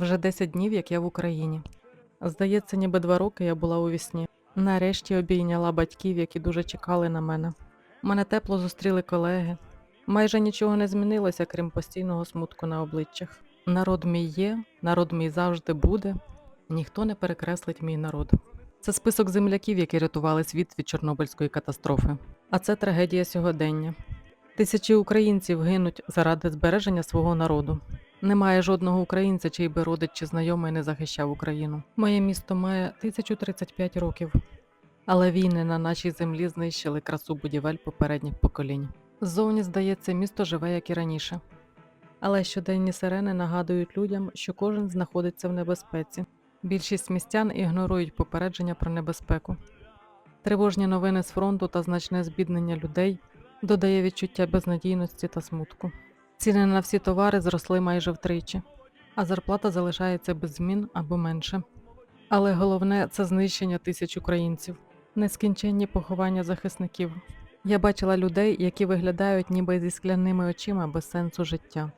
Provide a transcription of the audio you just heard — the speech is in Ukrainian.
Вже 10 днів, як я в Україні. Здається, ніби два роки я була у вісні. Нарешті обійняла батьків, які дуже чекали на мене. Мене тепло зустріли колеги. Майже нічого не змінилося, крім постійного смутку на обличчях. Народ мій є, народ мій завжди буде. Ніхто не перекреслить мій народ. Це список земляків, які рятували світ від Чорнобильської катастрофи. А це трагедія сьогодення. Тисячі українців гинуть заради збереження свого народу. Немає жодного українця, чий би родич чи знайомий не захищав Україну. Моє місто має 1035 років, але війни на нашій землі знищили красу будівель попередніх поколінь. Ззовні, здається, місто живе, як і раніше. Але щоденні сирени нагадують людям, що кожен знаходиться в небезпеці. Більшість містян ігнорують попередження про небезпеку. Тривожні новини з фронту та значне збіднення людей додає відчуття безнадійності та смутку. Ціни на всі товари зросли майже втричі, а зарплата залишається без змін або менше. Але головне це знищення тисяч українців, нескінченні поховання захисників. Я бачила людей, які виглядають ніби зі скляними очима без сенсу життя.